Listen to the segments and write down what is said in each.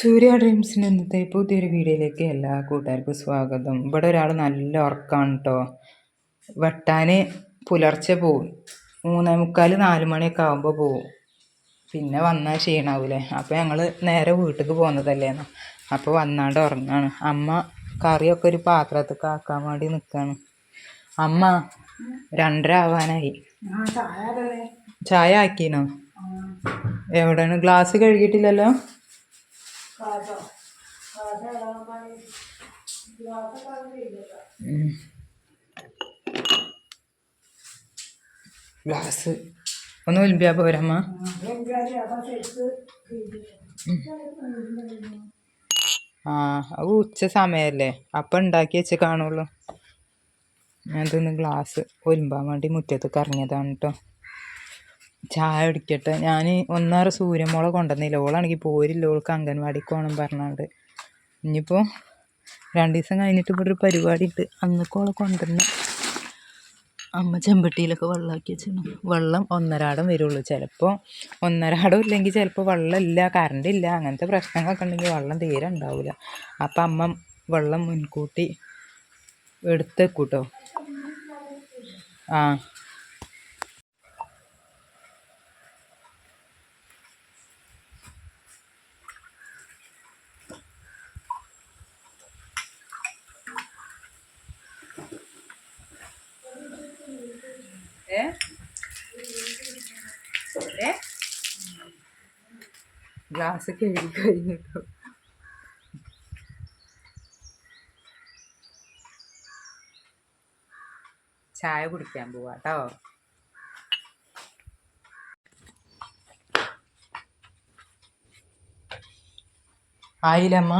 സൂര്യ ഡ്രീംസിന് ഇന്നത്തെ പുതിയൊരു വീഡിയോയിലേക്ക് എല്ലാ കൂട്ടുകാർക്കും സ്വാഗതം. ഇവിടെ ഒരാൾ നല്ല ഉറക്കമാണ് കേട്ടോ വെട്ടാൻ പുലർച്ചെ പോവും. മൂന്നേ മുക്കാൽ നാല് മണിയൊക്കെ ആകുമ്പോൾ പോവും. പിന്നെ വന്നാൽ ക്ഷീണാവൂലേ? അപ്പോൾ ഞങ്ങൾ നേരെ വീട്ടിലേക്ക് പോകുന്നതല്ലേന്ന് അപ്പോൾ വന്നാണ്ട് ഉറങ്ങാണ്. അമ്മ കറിയൊക്കെ ഒരു പാത്രത്തിൽ ആക്കാൻ വേണ്ടി നിൽക്കുകയാണ് അമ്മ രണ്ടര ആവാനായി. ചായ ആക്കിനോ? എവിടെയാണ്? ഗ്ലാസ് കഴുകിയിട്ടില്ലല്ലോ. ഗ്ലാസ് ഒന്ന് ഒലിമ്പിയാ പോരമ്മ ആ അത് ഉച്ച സമയല്ലേ. അപ്പം ഉണ്ടാക്കി വെച്ച് കാണുള്ളൂ. ഞാൻ ഇതൊന്ന് ഗ്ലാസ്. ഒലിമ്പാൻ വേണ്ടി മുറ്റത്ത് കറങ്ങിയതാണ് കേട്ടോ ചായ കുടിക്കട്ടെ. ഞാൻ ഒന്നാറ് സൂര്യമോളെ കൊണ്ടുവന്നില്ല. ഓളാണെങ്കിൽ പോരില്ല. ഓൾക്ക് അംഗൻവാടിക്ക് പോകണം പറഞ്ഞാണ്ട്. ഇനിയിപ്പോൾ രണ്ട് ദിവസം കഴിഞ്ഞിട്ട് ഇവിടെ ഒരു പരിപാടി ഉണ്ട് അന്നൊക്കെ ഓളെ കൊണ്ടുവന്ന് അമ്മ ചെമ്പട്ടിയിലൊക്കെ വെള്ളമാക്കി വെച്ചിരുന്നു. വെള്ളം ഒന്നരാടം വരുള്ളൂ. ചിലപ്പോൾ ഒന്നരാടം ഇല്ലെങ്കിൽ ചിലപ്പോൾ വെള്ളമില്ല കറണ്ട് ഇല്ല അങ്ങനത്തെ പ്രശ്നങ്ങളൊക്കെ ഉണ്ടെങ്കിൽ വെള്ളം തീരെ ഉണ്ടാവില്ല അപ്പം അമ്മ വെള്ളം മുൻകൂട്ടി എടുത്തേക്കൂട്ടോ ആ ഏ ഏ ഗ്ലാസ് കഴുകി കഴിഞ്ഞിട്ടു. ചായ കുടിക്കാൻ പോവാട്ടോ ആയില്ലമ്മ.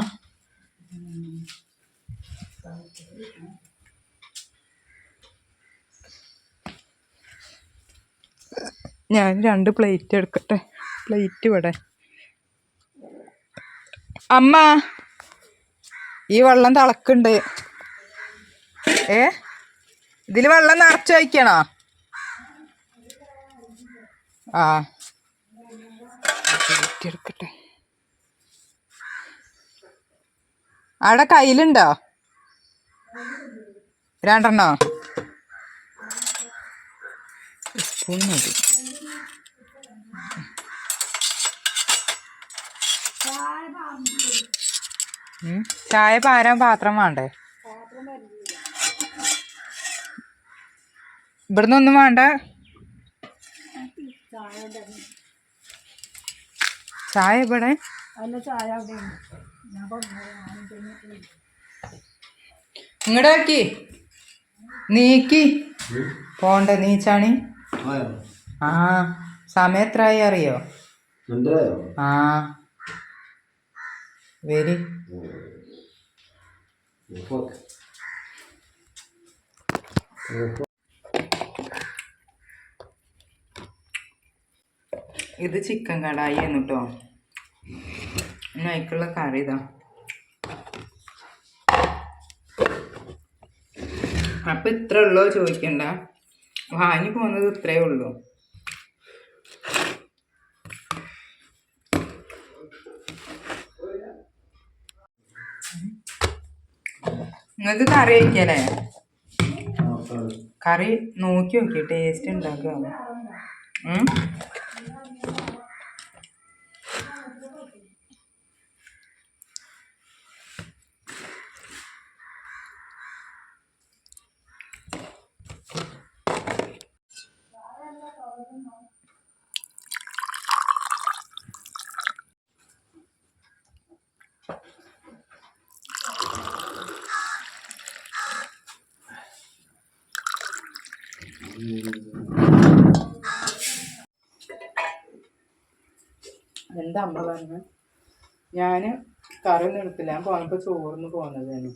ഞാൻ രണ്ട് പ്ലേറ്റ് എടുക്കട്ടെ. പ്ലേറ്റ് ഇവിടെ. അമ്മ ഈ വെള്ളം തിളക്കുണ്ട്. ഏ? ഇതിൽ വെള്ളം നിറച്ച് വയ്ക്കണോ ആ. എടുക്കട്ടെ അവിടെ കയ്യിലുണ്ടോ? രണ്ടെണ്ണോ? സ്പൂൺ മതി. ചായ പാരാൻ പാത്രം വേണ്ടേ? ഇവിടുന്ന് ഒന്നും വേണ്ട? ചായ ഇവിടെ? ഇങ്ങടാക്കി നീക്കി. പോണ്ട നീച്ചാണി? ആ സമയം എത്രയായി അറിയോ? ആ. വരി. ഇത് ചിക്കൻ കടായി ആണ് കേട്ടോ. കറി ഇതാ. അപ്പൊ ഇത്ര ഉള്ളോ ചോദിക്കണ്ട. വാങ്ങി പോകുന്നത് ഇത്രേ ഉള്ളൂ. നിങ്ങൾക്ക് കറി വയ്ക്കല്ലേ കറി. നോക്കി നോക്കി ടേസ്റ്റ് ഉണ്ടാക്കുക എന്താ അമ്മ പറഞ്ഞു? ഞാൻ കറി ഒന്നും എടുത്തില്ല. ഞാൻ പോന്നപ്പോൾ ചോറിന് പോകുന്നതാണ്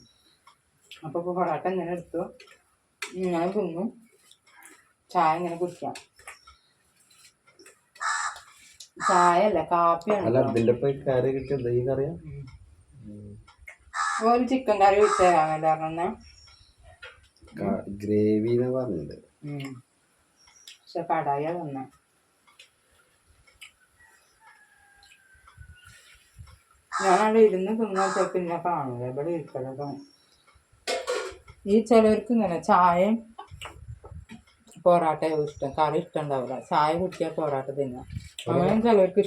അപ്പോൾ പൊറോട്ട ഇങ്ങനെ എടുത്തു. ഞാൻ തിന്നു. ചായ ഇങ്ങനെ കുടിക്കാം. ചായ അല്ല കാപ്പിയാണ് ഒരു ചിക്കൻ കറി പറഞ്ഞ. ഗ്രേവി പറഞ്ഞത്. പക്ഷെ കടായ തന്നെ ഞാനവിടെ ഇരുന്ന് തിന്നാൽ ചിലപ്പോൾ ഇന്നെ കാണൂല. ഇവിടെ ഇരിക്കലതാണ് ഈ ചിലവർക്ക് ഇങ്ങനെ ചായയും പൊറാട്ടയും ഇഷ്ടം. കറി ഇഷ്ടം ഉണ്ടാവില്ല ചായ കുടിക്കാൻ പൊറാട്ട തിന്നാം. അങ്ങനെ ചിലവർക്ക്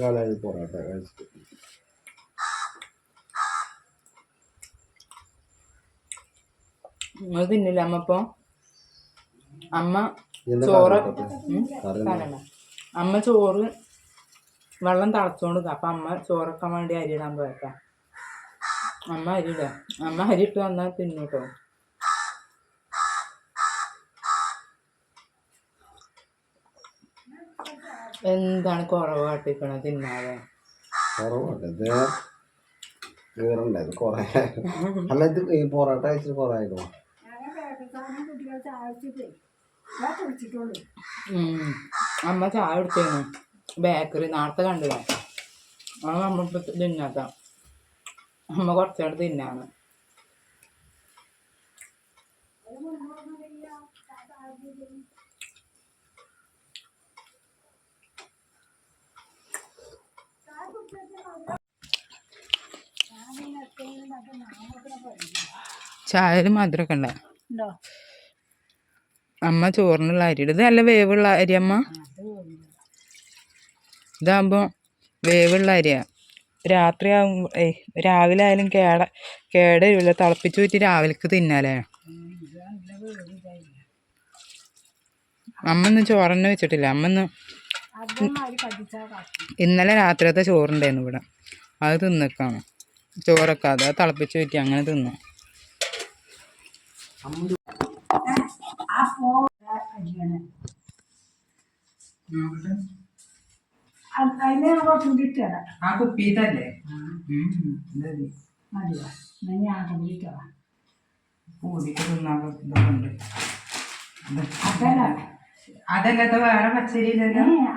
കാലമായി പൊറോട്ട നിങ്ങൾ തിന്നില്ല അമ്മ ഇപ്പോൾ അമ്മ ചോറ്. അമ്മ ചോറ് വെള്ളം തിളച്ചോണ്ട് അപ്പൊ അമ്മ ചോറൊക്കെ വേണ്ടി അരിയിടാൻ പോയക്ക അമ്മ അരിയിട അമ്മ അരി ഇട്ട് വന്നാൽ തിന്നൂട്ടോ. എന്താണ് കുറവ് കാട്ടിക്കണത് തിന്നാതെ? അല്ല ഇത് പൊറോട്ട കഴിച്ചിട്ട് കുറെ ആയിരുന്നു ഉം. അമ്മ ചായ കുടിച്ചിരുന്നു ബേക്കറി നേരത്തെ കണ്ടില്ല? അത് അമ്മ ഇപ്പൊ തിന്നാത്ത അമ്മ കുറച്ചുകൂടെ തിന്നാണ്. ചായയിൽ മധുരമൊക്കെ ഉണ്ടോ? അമ്മ ചോറിനുള്ള അരി ഇത് നല്ല വേവുള്ള അരി അമ്മ ഇതാകുമ്പോൾ വേവുള്ള അരിയാണ് രാത്രി ആകുമ്പോൾ ഏയ് രാവിലെ ആയാലും കേട കേടരുമില്ല തിളപ്പിച്ച് ഊറ്റി രാവിലേക്ക് തിന്നാലേ. അമ്മ ഇന്ന് ചോറന്നെ വെച്ചിട്ടില്ല. അമ്മ ഇന്ന് ഇന്നലെ രാത്രിയത്തെ ചോറുണ്ടായിരുന്നു ഇവിടെ. അത് തിന്നിക്കാണ്. ചോറൊക്കെ അത് തിളപ്പിച്ച് ഊറ്റി അങ്ങനെ തിന്നു. അരിയാണ് അതിനെ കിട്ടിയതാ ആ കുപ്പിയിട്ടല്ലേ മതിയോ എന്നാ ഞാൻ തിന്നാൻ ഇതൊക്കെ അതല്ല. അതല്ലാത്ത വേറെ പച്ചരി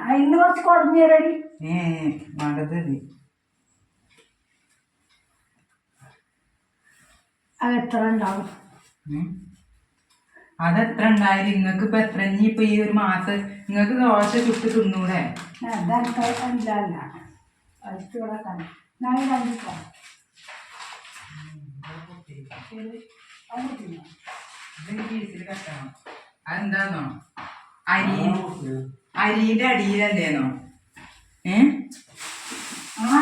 അതിന് കുറച്ച് കുറഞ്ഞു തരടി ഏ വേണ്ടത് അത് എത്ര ഉണ്ടാവും. അതെത്ര ഉണ്ടായാലും നിങ്ങക്ക് ഇപ്പൊ എത്ര? ഇനി ഇപ്പൊ ഈ ഒരു മാസം നിങ്ങക്ക് ദോശ ചുട്ട് തിന്നൂടെ? അതെന്താന്നോ? അരി അരിയുടെ അടിയിലല്ലേന്നോ ഏ? ആ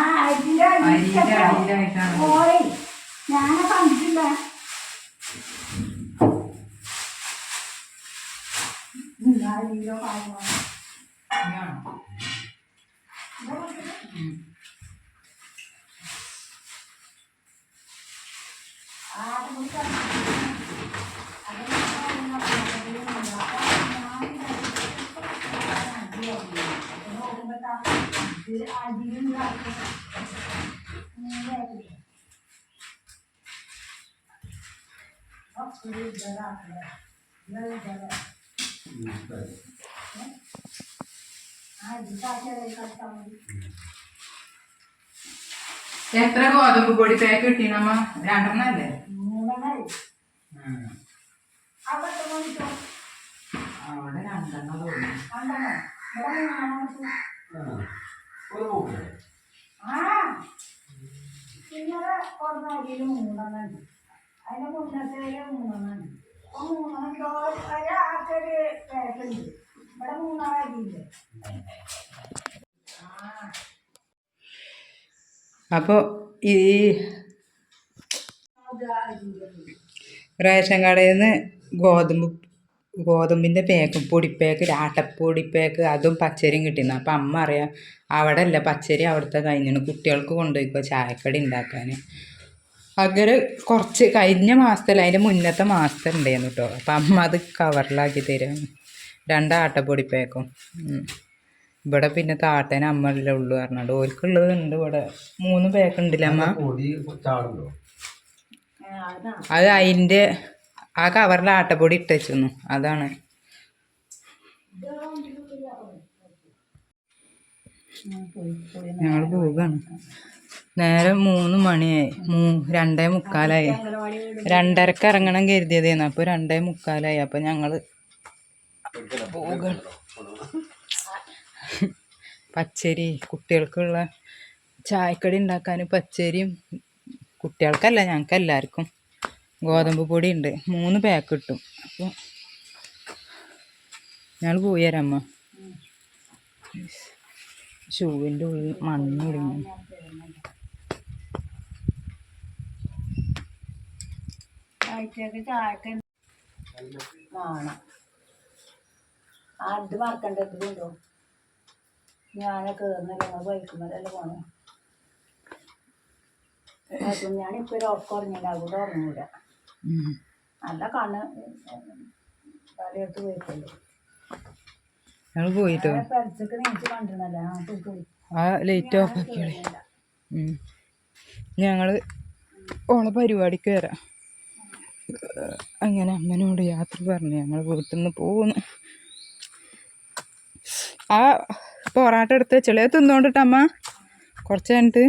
ഞാനെ അരിയുടെ അരിയിട്ടപ്പോ അടിയിലായിട്ടാണ് പോയി ഞാനെ കണ്ടിട്ടില്ല അരിയിലോ കാര്യമോ ഇങ്ങനെയാണോ? ഉം. എത്ര ഗോതമ്പ് പൊടി പാക്ക് കിട്ടീനമ്മ? രണ്ടെണ്ണല്ലേ? അവിടെ രണ്ടെണ്ണം മൂന്നെണ്ണം അതിന്റെ മുന്നത്തെ മൂന്നെണ്ണം മൂന്നെണ്ണം അരിയില്ല അപ്പോൾ ഈ റേഷൻ കടയിൽ നിന്ന് ഗോതമ്പ് ഗോതമ്പിന്റെ പേക്ക് പൊടിപ്പേക്ക് ആട്ടപ്പൊടി പാക്ക് അതും പച്ചരിയും കിട്ടിയിരുന്നു അപ്പം അമ്മ അറിയാം അവിടെ അല്ല പച്ചരി അവിടുത്തെ കഴിഞ്ഞാണ് കുട്ടികൾക്ക് കൊണ്ടുപോയിക്കോ ചായക്കടി ഉണ്ടാക്കാൻ അങ്ങനെ കുറച്ച് കഴിഞ്ഞ മാസത്തിൽ അതിന്റെ മുന്നത്തെ മാസത്തെ ഉണ്ടായിരുന്നു കേട്ടോ അപ്പം അമ്മ അത് കവറിലാക്കി തരും. രണ്ടാട്ട പൊടിപ്പേക്കും. ഇവിടെ പിന്നെ താട്ടേനെ ഇല്ല ഉള്ളു പറഞ്ഞാണ്ട് ഓൽക്കുള്ളത് ഉണ്ട് ഇവിടെ. മൂന്ന് പേക്ക് ഉണ്ടല്ലേ അമ്മ? അത് അതിന്റെ ആ കവറിൽ ആട്ടപ്പൊടി ഇട്ട് അതാണ്. ഞങ്ങൾ പോവുകയാണ്. നേരെ മൂന്ന് മണിയായി. മൂ രണ്ടേ മുക്കാലായി. രണ്ടരക്ക് ഇറങ്ങണം കരുതിയതേന്ന്. അപ്പോൾ രണ്ടേ മുക്കാലായി. അപ്പോൾ ഞങ്ങൾ പോകണം പച്ചരി കുട്ടികൾക്കുള്ള ചായക്കടി ഉണ്ടാക്കാൻ പച്ചരിയും കുട്ടികൾക്കല്ല ഞങ്ങൾക്ക് എല്ലാവർക്കും ഗോതമ്പ് പൊടി ഉണ്ട് മൂന്ന് പാക്ക് കിട്ടും. അപ്പോൾ ഞങ്ങൾ പോയി തരാം അമ്മ. ഷൂവിന്റെ ഉള്ളിൽ മണ്ണ് ആഴ്ചക്ക് ചായക്ക് വേണം. അത് മറക്കണ്ടോ ഞാനൊക്കെ കയറുന്നില്ല ഞങ്ങൾ ബൈക്കുമല്ലേ പോണേ. അതും ഞാനിപ്പോൾ ഒരു ഉറക്കം ഉറങ്ങില്ല അവിടെ ഉറങ്ങൂല. നല്ല കണ്ണ് തലയെടുത്ത് ഞങ്ങൾ പോയിട്ടോ? ആ പോയി ആ ലൈറ്റ് ഓഫ് ആക്കിയോളെ. ഞങ്ങൾ ഓളെ പരിപാടിക്ക് വരാം. അങ്ങനെ അമ്മനോട് യാത്ര പറഞ്ഞു ഞങ്ങൾ വീട്ടിൽ നിന്ന് പോകുന്നു ആ പൊറാട്ട എടുത്ത് ചെളിയ തിന്നോണ്ടിട്ട് അമ്മ കുറച്ച് കഴിഞ്ഞിട്ട്.